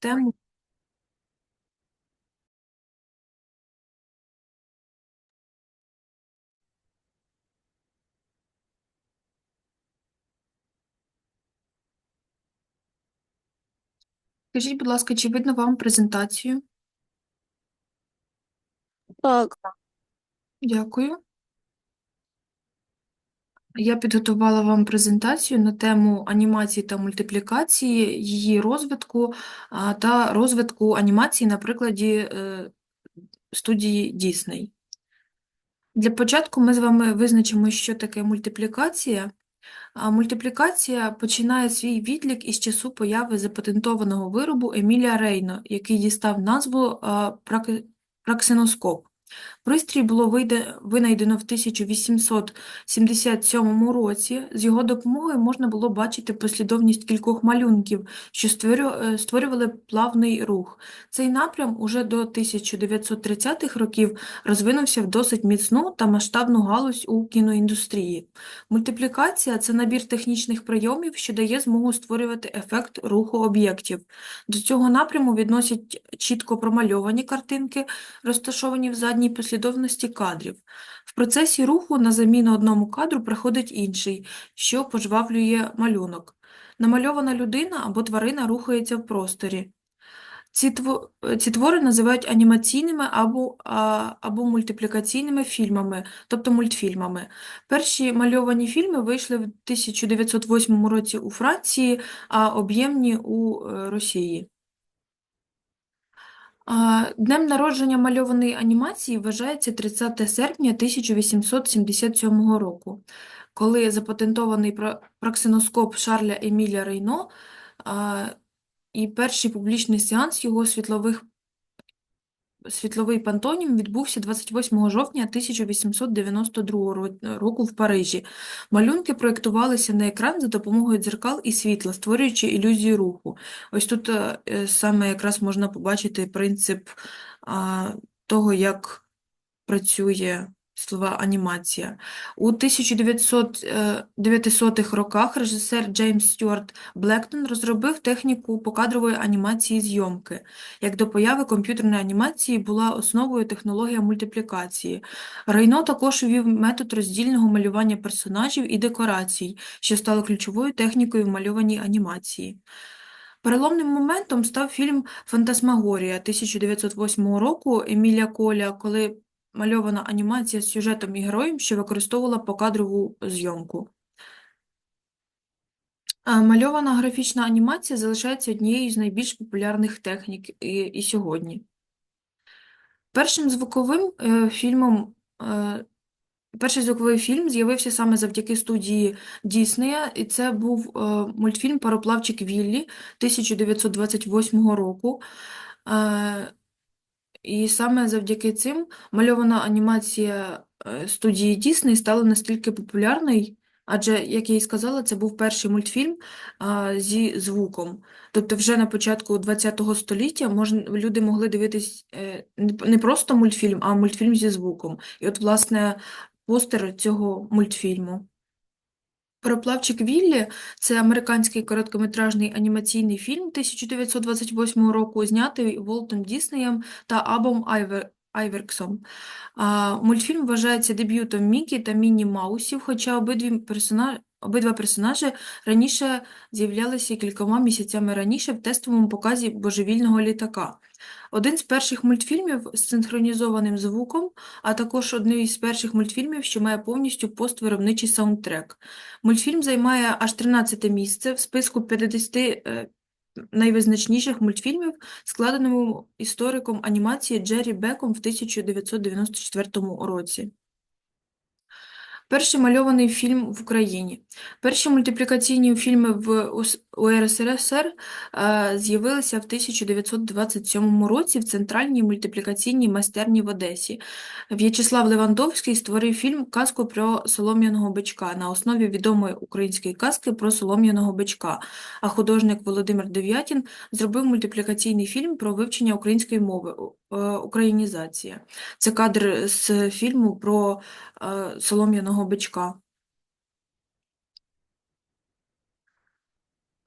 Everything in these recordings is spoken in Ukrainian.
тему. Скажіть, будь ласка, чи видно вам презентацію? Так, Дякую. Я підготувала вам презентацію на тему анімації та мультиплікації, її розвитку та розвитку анімації на прикладі е, студії Disney. Для початку ми з вами визначимо, що таке мультиплікація. Мультиплікація починає свій відлік із часу появи запатентованого виробу Емілія Рейно, який дістав назву а, праксиноскоп. Пристрій було винайдено в 1877 році. З його допомогою можна було бачити послідовність кількох малюнків, що е, створювали плавний рух. Цей напрям уже до 1930-х років розвинувся в досить міцну та масштабну галузь у кіноіндустрії. Мультиплікація – це набір технічних прийомів, що дає змогу створювати ефект руху об'єктів. До цього напряму відносять чітко промальовані картинки, розташовані в задній послідовності кадрів. В процесі руху на заміну одному кадру приходить інший, що пожвавлює малюнок. Намальована людина або тварина рухається в просторі. Ці, тво- ці твори називають анімаційними або, або мультиплікаційними фільмами, тобто мультфільмами. Перші мальовані фільми вийшли в 1908 році у Франції, а об'ємні у е, Росії. Днем народження мальованої анімації вважається 30 серпня 1877 року, коли запатентований пра- праксиноскоп Шарля Еміля Рейно і перший публічний сеанс його світлових світловий пантонім відбувся 28 жовтня 1892 року в Парижі. Малюнки проєктувалися на екран за допомогою дзеркал і світла, створюючи ілюзію руху. Ось тут е, саме якраз можна побачити принцип того, як працює слова анімація. У 1900-х роках режисер Джеймс Стюарт Блектон розробив техніку покадрової анімації зйомки. Як до появи комп'ютерної анімації була основою технологія мультиплікації. Рейно також ввів метод роздільного малювання персонажів і декорацій, що стало ключовою технікою в мальованій анімації. Переломним моментом став фільм «Фантасмагорія» 1908 року Еміля Коля, коли мальована анімація з сюжетом і героєм, що використовувала покадрову зйомку. Мальована графічна анімація залишається однією з найбільш популярних технік і, і сьогодні. Першим звуковим е, фільмом, е, перший звуковий фільм з'явився саме завдяки студії Діснея, і це був е, мультфільм Пароплавчик Віллі 1928 року. Е, і саме завдяки цим мальована анімація е, студії Дісней стала настільки популярною, адже, як я і сказала, це був перший мультфільм а, зі звуком. Тобто вже на початку ХХ століття можна, люди могли дивитись е, не просто мультфільм, а мультфільм зі звуком. І от, власне, постер цього мультфільму. Пароплавчик Віллі – це американський короткометражний анімаційний фільм 1928 року, знятий Волтом Діснеєм та Абом Айвер... Айверксом. А, мультфільм вважається дебютом Мікі та Міні Маусів, хоча обидві персона... обидва персонажі раніше з'являлися кількома місяцями раніше в тестовому показі божевільного літака. Один з перших мультфільмів з синхронізованим звуком, а також один із перших мультфільмів, що має повністю поствиробничий саундтрек. Мультфільм займає аж 13 місце в списку 50 е, найвизначніших мультфільмів, складеному істориком анімації Джері Беком в 1994 році. Перший мальований фільм в Україні. Перші мультиплікаційні фільми в УРСР е, з'явилися в 1927 році в Центральній мультиплікаційній майстерні в Одесі. В'ячеслав Левандовський створив фільм «Казку про солом'яного бичка» на основі відомої української казки про солом'яного бичка, а художник Володимир Дев'ятін зробив мультиплікаційний фільм про вивчення української мови е, «Українізація». Це кадр з фільму про е, солом'яного бичка.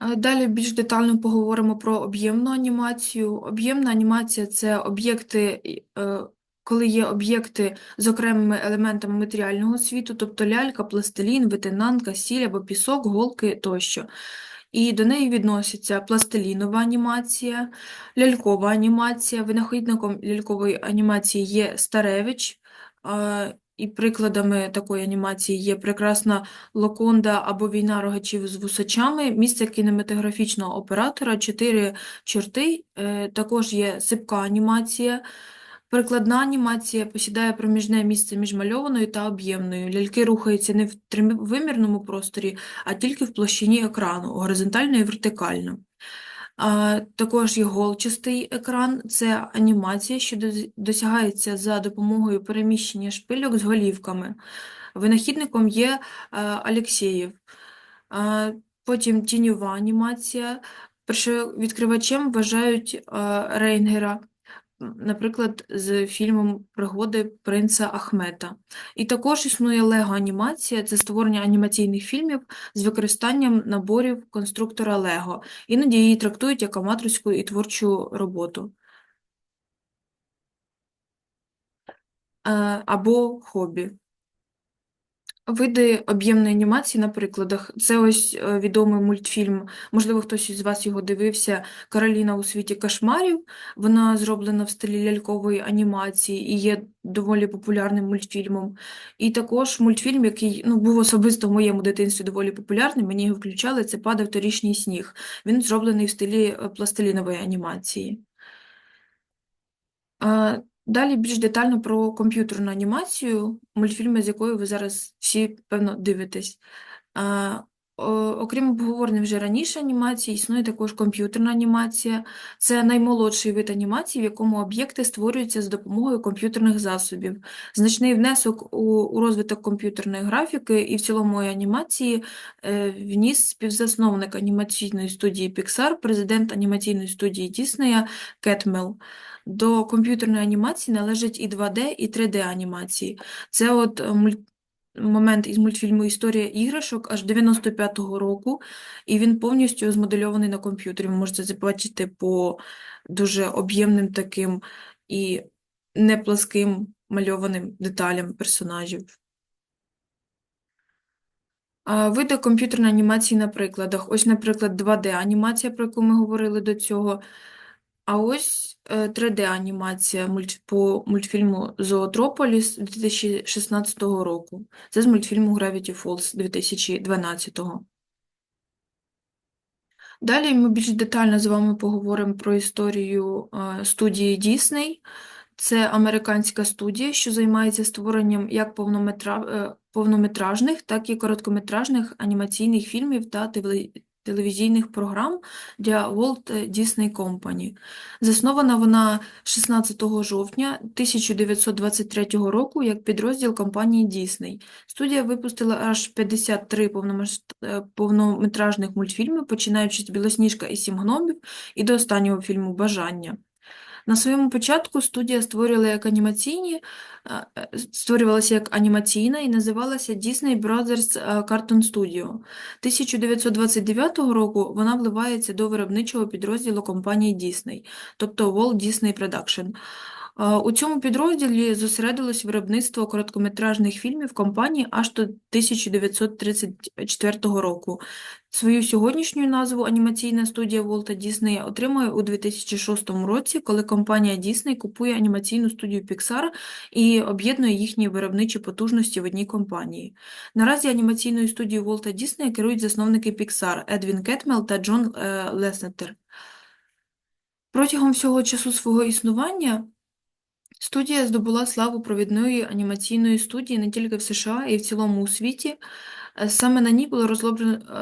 Далі більш детально поговоримо про об'ємну анімацію. Об'ємна анімація це об'єкти, е, коли є об'єкти з окремими елементами матеріального світу, тобто лялька, пластилін, витинанка, сіль або пісок, голки тощо. І до неї відносяться пластилінова анімація, лялькова анімація. Винахідником лялькової анімації є Старевич. І прикладами такої анімації є прекрасна Локонда або Війна рогачів з вусачами, місце кінематографічного оператора, чотири чорти, е, також є сипка анімація. Перекладна анімація посідає проміжне місце між мальованою та об'ємною. Ляльки рухаються не в тривимірному просторі, а тільки в площині екрану, горизонтально і вертикально. Також є голчастий екран це анімація, що досягається за допомогою переміщення шпильок з голівками. Винахідником є Алексєєв. Потім тіньова анімація. Першовідкривачем вважають е, Рейнгера, наприклад, з фільмом Пригоди принца Ахмета. І також існує Лего-анімація це створення анімаційних фільмів з використанням наборів конструктора Лего. Іноді її трактують як аматорську і творчу роботу. Е, Або хобі. Види об'ємної анімації на прикладах. Це ось е, відомий мультфільм, можливо, хтось із вас його дивився, Кароліна у світі кошмарів. Вона зроблена в стилі лялькової анімації і є доволі популярним мультфільмом. І також мультфільм, який ну, був особисто в моєму дитинстві доволі популярний, мені його включали, це «Падав торішній сніг». Він зроблений в стилі е, пластилінової анімації. Далі більш детально про комп'ютерну анімацію, мультфільми, з якою ви зараз всі, певно, дивитесь. О- Окрім обговорених вже раніше анімації, існує також комп'ютерна анімація. Це наймолодший вид анімації, в якому об'єкти створюються з допомогою комп'ютерних засобів. Значний внесок у, розвиток комп'ютерної графіки і в цілому і анімації е, вніс співзасновник анімаційної студії Pixar, президент анімаційної студії Діснея Кетмел. До комп'ютерної анімації належать і 2D, і 3D анімації. Це от е. Момент із мультфільму Історія іграшок аж 95-го року, і він повністю змодельований на комп'ютері. Ви можете це побачити по дуже об'ємним таким і непласким мальованим деталям персонажів. Види комп'ютерної анімації на прикладах. Ось, наприклад, 2D-анімація, про яку ми говорили до цього. А ось 3D-анімація мульт... по мультфільму Зоотрополіс 2016 року. Це з мультфільму Gravity Falls 2012. Далі ми більш детально з вами поговоримо про історію е, студії Дісней. Це американська студія, що займається створенням як е, повнометражних, так і короткометражних анімаційних фільмів та телевізійних програм для Walt Disney Company. Заснована вона 16 жовтня 1923 року як підрозділ компанії Disney. Студія випустила аж 53 повномасш- е, повнометражних мультфільми, починаючи з Білосніжка і Сім гномів і до останнього фільму Бажання. На своєму початку студія створювала як анімаційні, е, створювалася як анімаційна і називалася Disney Brothers е, Cartoon Studio. 1929 року вона вливається до виробничого підрозділу компанії Disney, тобто Walt Disney Production. У цьому підрозділі зосередилось виробництво короткометражних фільмів компанії аж до 1934 року. Свою сьогоднішню назву анімаційна студія Волта Діснея отримує у 2006 році, коли компанія Disney купує анімаційну студію Pixar і об'єднує їхні виробничі потужності в одній компанії. Наразі анімаційною студією Волта Діснея керують засновники Pixar Едвін Кетмел та Джон е, Леснетер. Протягом всього часу свого існування Студія здобула славу провідної анімаційної студії не тільки в США, і в цілому у світі. Е, Саме на ній було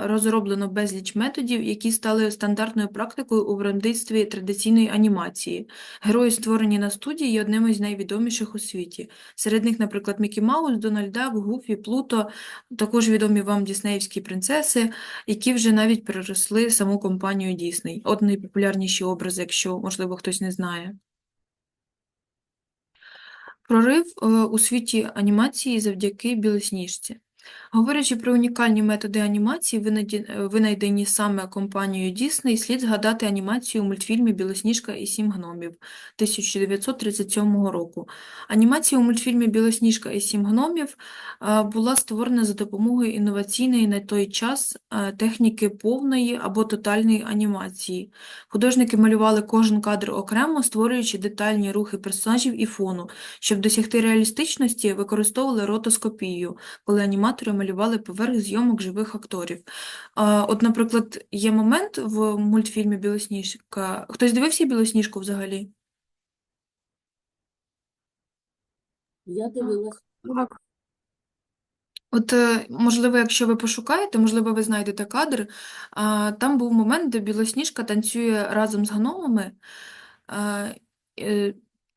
розроблено, безліч методів, які стали стандартною практикою у виробництві традиційної анімації. Герої, створені на студії, є одним із найвідоміших у світі. Серед них, наприклад, Мікі Маус, Дональд Дак, Гуфі, Плуто, також відомі вам діснеївські принцеси, які вже навіть переросли саму компанію Дісней. От найпопулярніші образи, якщо, можливо, хтось не знає. Прорив е, у світі анімації завдяки Білосніжці. Говорячи про унікальні методи анімації, винайдені саме компанією Disney, слід згадати анімацію у мультфільмі Білосніжка і сім гномів 1937 року. Анімація у мультфільмі Білосніжка і сім гномів була створена за допомогою інноваційної на той час техніки повної або тотальної анімації. Художники малювали кожен кадр окремо, створюючи детальні рухи персонажів і фону. Щоб досягти реалістичності, використовували ротоскопію коли аніматори малювали поверх зйомок живих акторів. А, От, наприклад, є момент в мультфільмі Білосніжка. Хтось дивився Білосніжку взагалі? Я дивилась. От, е, можливо, якщо ви пошукаєте, можливо, ви знайдете кадр. А, Там був момент, де Білосніжка танцює разом з гномами.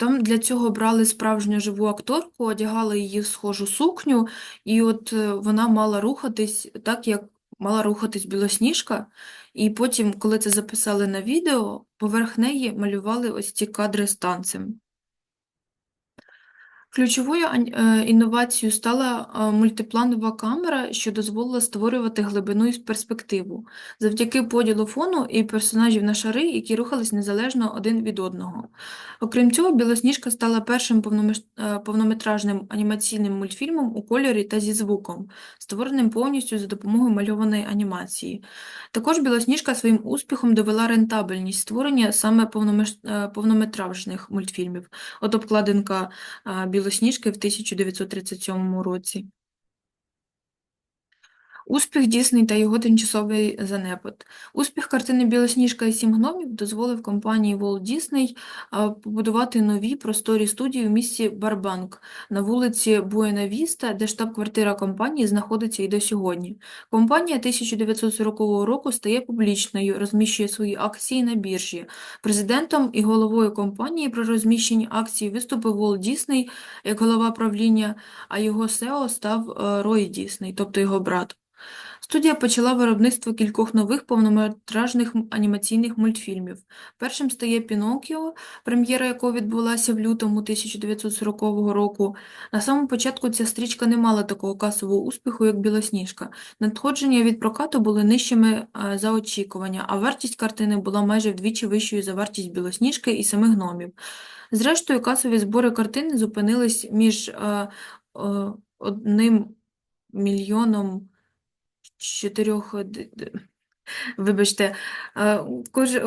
Там для цього брали справжню живу акторку, одягали її в схожу сукню, і от е, вона мала рухатись так, як мала рухатись Білосніжка. І потім, коли це записали на відео, поверх неї малювали ось ці кадри з танцем. Ключовою е, інновацією стала е, мультипланова камера, що дозволила створювати глибину і перспективу завдяки поділу фону і персонажів на шари, які рухались незалежно один від одного. Окрім цього, Білосніжка стала першим е, повнометражним анімаційним мультфільмом у кольорі та зі звуком, створеним повністю за допомогою мальованої анімації. Також Білосніжка своїм успіхом довела рентабельність створення саме е, повнометражних мультфільмів. От обкладинка а, Білосніжки в 1937 році. Успіх Дісней та його тимчасовий занепад. Успіх картини Білосніжка і сім гномів дозволив компанії Walt Disney побудувати нові просторі студії в місті Барбанк на вулиці Буена-Віста, де штаб-квартира компанії знаходиться і до сьогодні. Компанія 1940 року стає публічною, розміщує свої акції на біржі. Президентом і головою компанії при розміщенні акцій виступив Walt Disney як голова правління, а його СЕО став е, Рой Дісней, тобто його брат. Студія почала виробництво кількох нових повнометражних анімаційних мультфільмів. Першим стає Пінокіо, прем'єра якого відбулася в лютому 1940 року. На самому початку ця стрічка не мала такого касового успіху, як Білосніжка. Надходження від прокату були нижчими е, за очікування, а вартість картини була майже вдвічі вищою за вартість Білосніжки і семи гномів. Зрештою, касові збори картини зупинились між е, е, одним мільйоном чотирьох. д- Вибачте, е,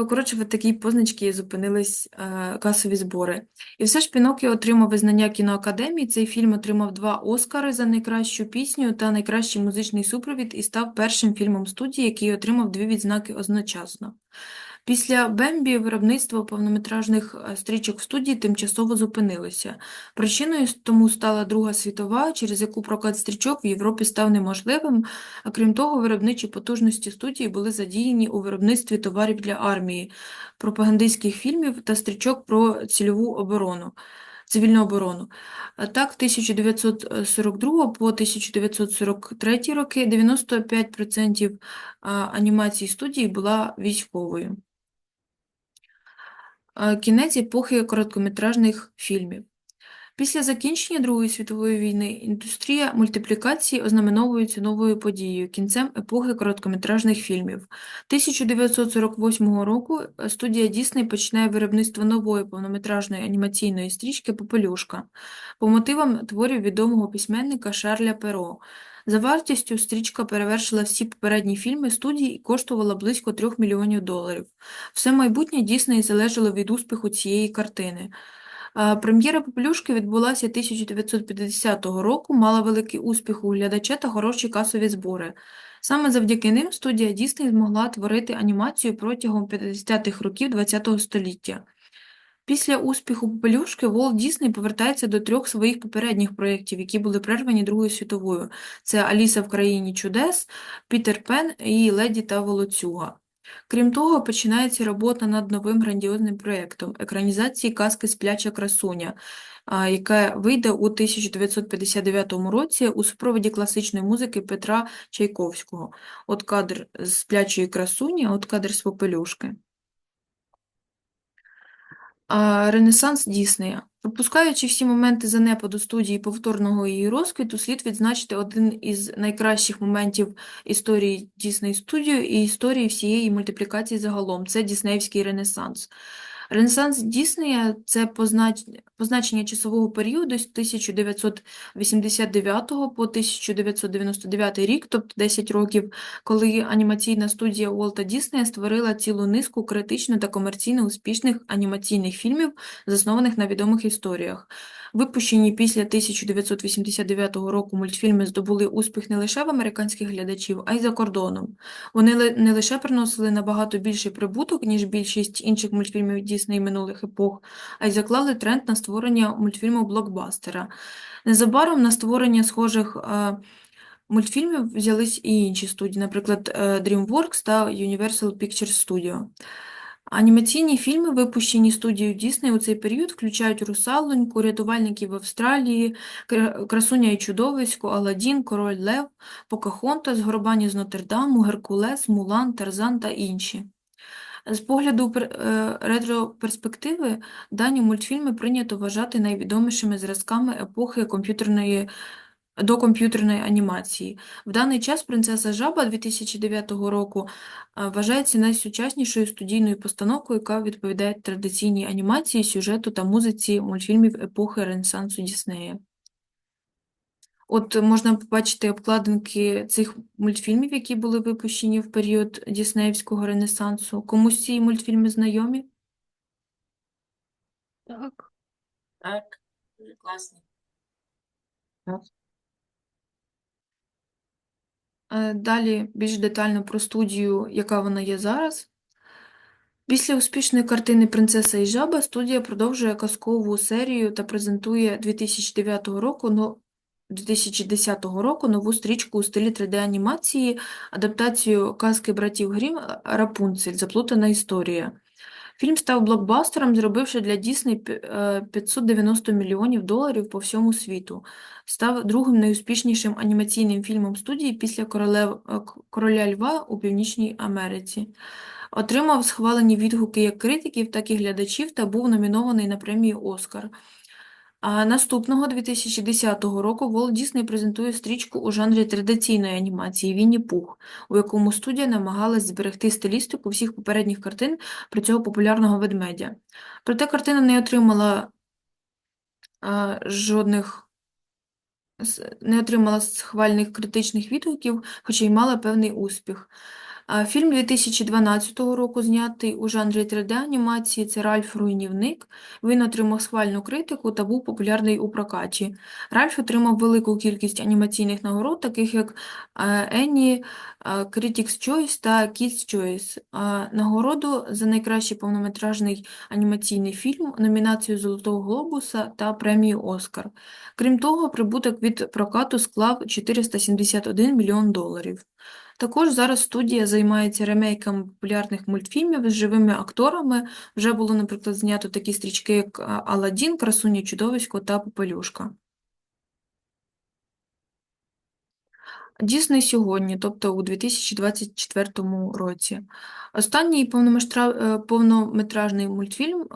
коротше, в такій позначці зупинились е, касові збори. І все ж Пінокі отримав визнання кіноакадемії. Цей фільм отримав два Оскари за найкращу пісню та найкращий музичний супровід і став першим фільмом студії, який отримав дві відзнаки одночасно. Після Бембі виробництво повнометражних е, стрічок в студії тимчасово зупинилося. Причиною тому стала Друга світова, через яку прокат стрічок в Європі став неможливим, а крім того, виробничі потужності студії були задіяні у виробництві товарів для армії, пропагандистських фільмів та стрічок про цільову оборону. Цивільну оборону. А Так, 1942 по 1943 роки 95% а, анімації студії була військовою. Кінець епохи короткометражних фільмів. Після закінчення Другої світової війни індустрія мультиплікації ознаменовується новою подією – кінцем епохи короткометражних фільмів. 1948 року е, студія Дісней починає виробництво нової повнометражної анімаційної стрічки «Попелюшка» по мотивам творів відомого письменника Шарля Перо. За вартістю стрічка перевершила всі попередні фільми студії і коштувала близько 3 мільйонів доларів. Все майбутнє Дісней залежало від успіху цієї картини. Прем'єра «Попелюшки» відбулася 1950 року, мала великий успіх у глядача та хороші касові збори. Саме завдяки ним студія Дісней змогла творити анімацію протягом 50-х років ХХ століття. Після успіху «Попелюшки» Волт Дісней повертається до трьох своїх попередніх проєктів, які були прервані Другою світовою. Це «Аліса в країні чудес», «Пітер Пен» і «Леді та волоцюга». Крім того, починається робота над новим грандіозним проєктом – екранізації казки «Спляча красуня», яка вийде у 1959 році у супроводі класичної музики Петра Чайковського. От кадр з «Сплячої красуні», от кадр з «Попелюшки». А, Ренесанс Діснея. Пропускаючи всі моменти занепаду студії повторного її розквіту, слід відзначити один із найкращих моментів історії Дісней студію і історії всієї мультиплікації загалом – це Діснеївський ренесанс. Ренесанс Діснея – це познач... позначення часового періоду з 1989 по 1999 рік, тобто 10 років, коли анімаційна студія Уолта Діснея створила цілу низку критично та комерційно успішних анімаційних фільмів, заснованих на відомих історіях. Випущені після 1989 року мультфільми здобули успіх не лише в американських глядачів, а й за кордоном. Вони не лише приносили набагато більший прибуток, ніж більшість інших мультфільмів Дісней минулих епох, а й заклали тренд на створення мультфільму блокбастера. Незабаром на створення схожих е, мультфільмів взялись і інші студії, наприклад, е, DreamWorks та Universal Pictures Studio. Анімаційні фільми, випущені студією Дісней у цей період, включають «Русалоньку», «Рятувальників Австралії», «Красуня і чудовисько», «Аладдін», «Король Лев», «Покахонтас», «Горбані з Нотр-Даму», «Геркулес», «Мулан», «Тарзан» та інші. З погляду е, ретроперспективи, дані мультфільми прийнято вважати найвідомішими зразками епохи комп'ютерної докомп'ютерної анімації. В даний час «Принцеса Жаба» 2009 року вважається найсучаснішою студійною постановкою, яка відповідає традиційній анімації, сюжету та музиці мультфільмів епохи Ренесансу Діснея. От можна побачити обкладинки цих мультфільмів, які були випущені в період Діснеївського Ренесансу. Комусь ці мультфільми знайомі? Так. Так, дуже класно. Е, Далі більш детально про студію, яка вона є зараз. Після успішної картини «Принцеса і жаба» студія продовжує казкову серію та презентує 2009 року, ну, 2010 року нову стрічку у стилі 3D-анімації, адаптацію казки братів Грім «Рапунцель. Заплутана історія». Фільм став блокбастером, зробивши для Дісней е, 590 мільйонів доларів по всьому світу. Став другим найуспішнішим анімаційним фільмом студії після «Королев... е, «Короля Льва» у Північній Америці. Отримав схвалені відгуки як критиків, так і глядачів та був номінований на премію «Оскар». А наступного 2010 року Walt Disney презентує стрічку у жанрі традиційної анімації «Вінні Пух», у якому студія намагалась зберегти стилістику всіх попередніх картин про цього популярного ведмедя. Проте картина не отримала а, жодних не отримала схвальних критичних відгуків, хоча й мала певний успіх. Фільм 2012 року, знятий у жанрі 3D-анімації, це «Ральф Руйнівник». Він отримав схвальну критику та був популярний у прокаті. Ральф отримав велику кількість анімаційних нагород, таких як е, Енні, е, Critics' Choice та Kids' Choice. Нагороду за найкращий повнометражний анімаційний фільм, номінацію Золотого Глобуса та премію «Оскар». Крім того, прибуток від прокату склав 471 мільйон доларів. Також зараз студія займається ремейками популярних мультфільмів з живими акторами. Вже було, наприклад, знято такі стрічки, як Аладдін, Красуня чудовисько та Попелюшка. Дісней сьогодні, тобто у 2024 році. Останній е, повнометражний мультфільм, е,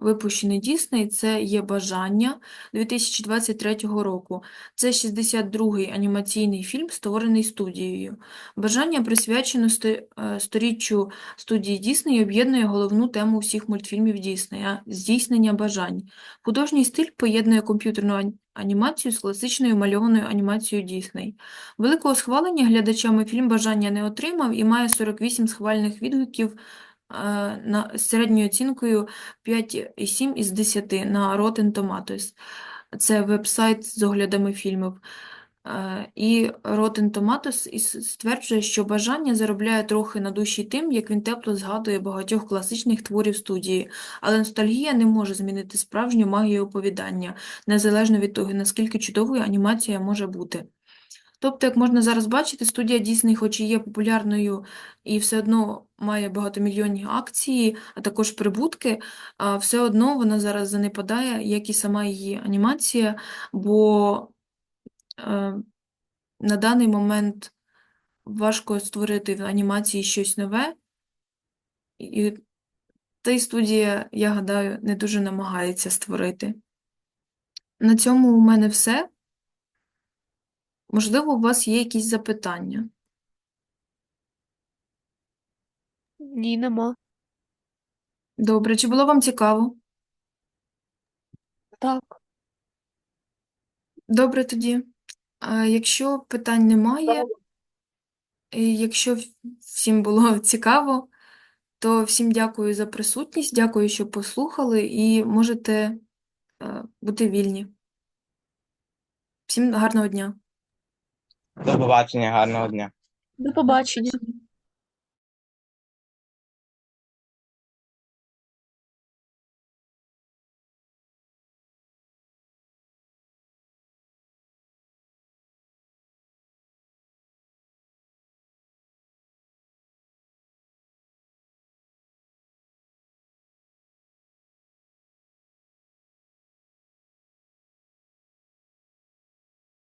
випущений Дісней, це є «Бажання» 2023 року. Це 62-й анімаційний фільм, створений студією. «Бажання» присвячено е, сторіччю студії Дісней об'єднує головну тему всіх мультфільмів Діснея – здійснення бажань. Художній стиль поєднує комп'ютерну анімацію з класичною мальованою анімацією Дісней. Великого схвалення глядачами фільм «Бажання» не отримав і має 48 схвальних відгуків е, з середньою оцінкою 5,7 із 10 на Rotten Tomatoes. Це веб-сайт з оглядами фільмів. Е, І Rotten Tomatoes стверджує, що «Бажання» заробляє трохи на душі тим, як він тепло згадує багатьох класичних творів студії, але ностальгія не може змінити справжню магію оповідання, незалежно від того, наскільки чудовою анімація може бути. Тобто, як можна зараз бачити, студія Disney, хоч і є популярною і все одно має багатомільйонні акції, а також прибутки, все одно вона зараз занепадає, як і сама її анімація, бо на даний момент важко створити в анімації щось нове, і та й студія, я гадаю, не дуже намагається створити. На цьому у мене все. Можливо, у вас є якісь запитання. Ні, нема. Добре, чи було вам цікаво? Так. Добре тоді. А якщо питань немає, і якщо всім було цікаво, то всім дякую за присутність, дякую, що послухали, і можете е, бути вільні. Всім гарного дня. До побачення, гарного дня. До побачення.